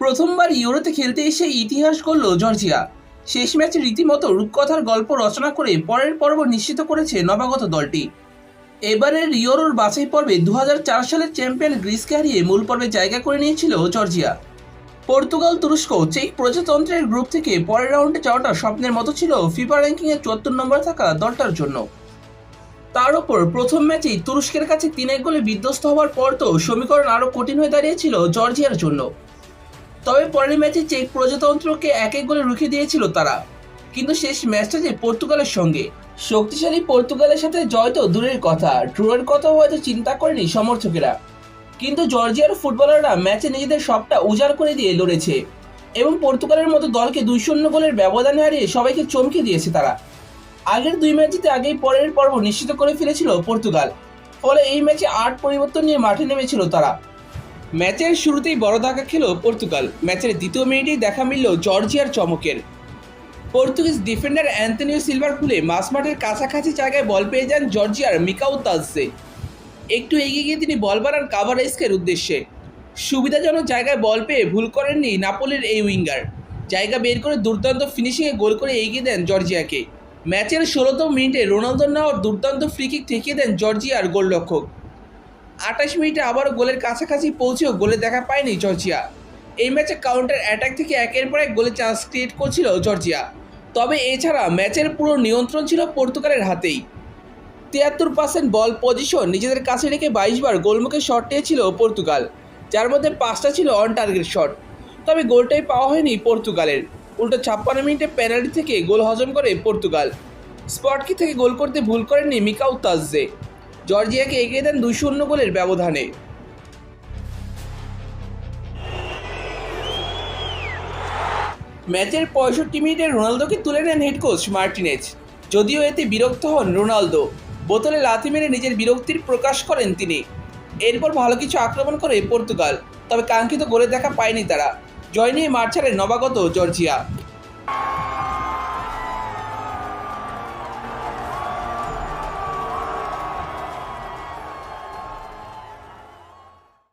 প্রথমবার ইউরোতে খেলতে এসে ইতিহাস করল জর্জিয়া। শেষ ম্যাচে রীতিমতো রূপকথার গল্প রচনা করে পরের পর্ব নিশ্চিত করেছে নবাগত দলটি। এবারের ইউরোর বাছাই পর্বে দু হাজার চার সালের চ্যাম্পিয়ন গ্রিসকে হারিয়ে মূল পর্বে জায়গা করে নিয়েছিল জর্জিয়া। পর্তুগাল তুরস্ক চেক প্রজাতন্ত্রের গ্রুপ থেকে পরের রাউন্ডে যাওয়াটা স্বপ্নের মতো ছিল ফিফা র্যাঙ্কিংয়ে চুয়াত্তর নম্বরে থাকা দলটার জন্য। তার ওপর প্রথম ম্যাচেই তুরস্কের কাছে তিন এক গোলে বিধ্বস্ত হওয়ার পর তো সমীকরণ আরও কঠিন হয়ে দাঁড়িয়েছিল জর্জিয়ার জন্য। তবে পরের ম্যাচে চেক প্রজাতন্ত্রকে এক এক গোলে রুখে দিয়েছিল তারা। কিন্তু শেষ ম্যাচটা যে পর্তুগালের সঙ্গে। শক্তিশালী পর্তুগালের সাথে জয় তো দূরের কথা। ড্রয়ের কথাও হয়তো চিন্তা করেনি সমর্থকেরা। কিন্তু জর্জিয়ার ফুটবলাররা ম্যাচে নিজেদের সবটা উজাড় করে দিয়ে লড়েছে। এবং পর্তুগালের মতো দলকে দুই শূন্য গোলের ব্যবধানে হারিয়ে সবাইকে চমকে দিয়েছে তারা। আগের দুই ম্যাচ আগেই পরের পর্ব নিশ্চিত করে ফেলেছিল পর্তুগাল। ফলে এই ম্যাচে আট পরিবর্তন নিয়ে মাঠে নেমেছিল তারা। ম্যাচের শুরুতেই বড় ধাক্কা খেল পর্তুগাল। ম্যাচের দ্বিতীয় মিনিটেই দেখা মিলল জর্জিয়ার চমকের। পর্তুগিজ ডিফেন্ডার অ্যান্টনিও সিলভার খুলে মাঝমাঠের কাছাকাছি জায়গায় বল পেয়ে যান জর্জিয়ার মিকাউ তাজসে একটু এগিয়ে গিয়ে তিনি বল বাড়ান কাভারেস্কের উদ্দেশ্যে। সুবিধাজনক জায়গায় বল পেয়ে ভুল করেননি নাপোলির এই উইঙ্গার। জায়গা বের করে দুর্দান্ত ফিনিশিংয়ে গোল করে এগিয়ে দেন জর্জিয়াকে। ম্যাচের ষোলোতম মিনিটে রোনালদো নেওয়ার দুর্দান্ত ফ্রিকিক ঠেকিয়ে দেন জর্জিয়ার গোলরক্ষক। আঠাশ মিনিটে আবারও গোলের কাছাকাছি পৌঁছেও গোলে দেখা পায়নি জর্জিয়া। এই ম্যাচে কাউন্টার অ্যাটাক থেকে একের পর এক গোলে চান্স ক্রিয়েট করছিল জর্জিয়া। তবে এছাড়া ম্যাচের পুরো নিয়ন্ত্রণ ছিল পর্তুগালের হাতেই। তিয়াত্তর পার্সেন্ট বল পজিশন নিজেদের কাছে রেখে বাইশবার গোলমুখে শট নিয়েছিল পর্তুগাল, যার মধ্যে পাঁচটা ছিল অন টার্গেট শট তবে গোলটাই পাওয়া হয়নি পর্তুগালের। উল্টো ছাপ্পান্ন মিনিটে পেনাল্টি থেকে গোল হজম করে পর্তুগাল। স্পটকি থেকে গোল করতে ভুল করেননি মিকাউ তাজে জর্জিয়াকে এগিয়ে দেন দুই শূন্য গোলের ব্যবধানে। ম্যাচের পঁয়ষট্টি মিনিটে রোনালদোকে তুলে নেন হেড কোচ মার্টিনেজ। যদিও এতে বিরক্ত হন রোনালদো। বোতলে লাথি মেরে নিজের বিরক্তির প্রকাশ করেন তিনি। এরপর ভালো কিছু আক্রমণ করে পর্তুগাল, তবে কাঙ্ক্ষিত গোলে দেখা পায়নি তারা। জয় নিয়ে মাঠ ছাড়ে নবাগত জর্জিয়া।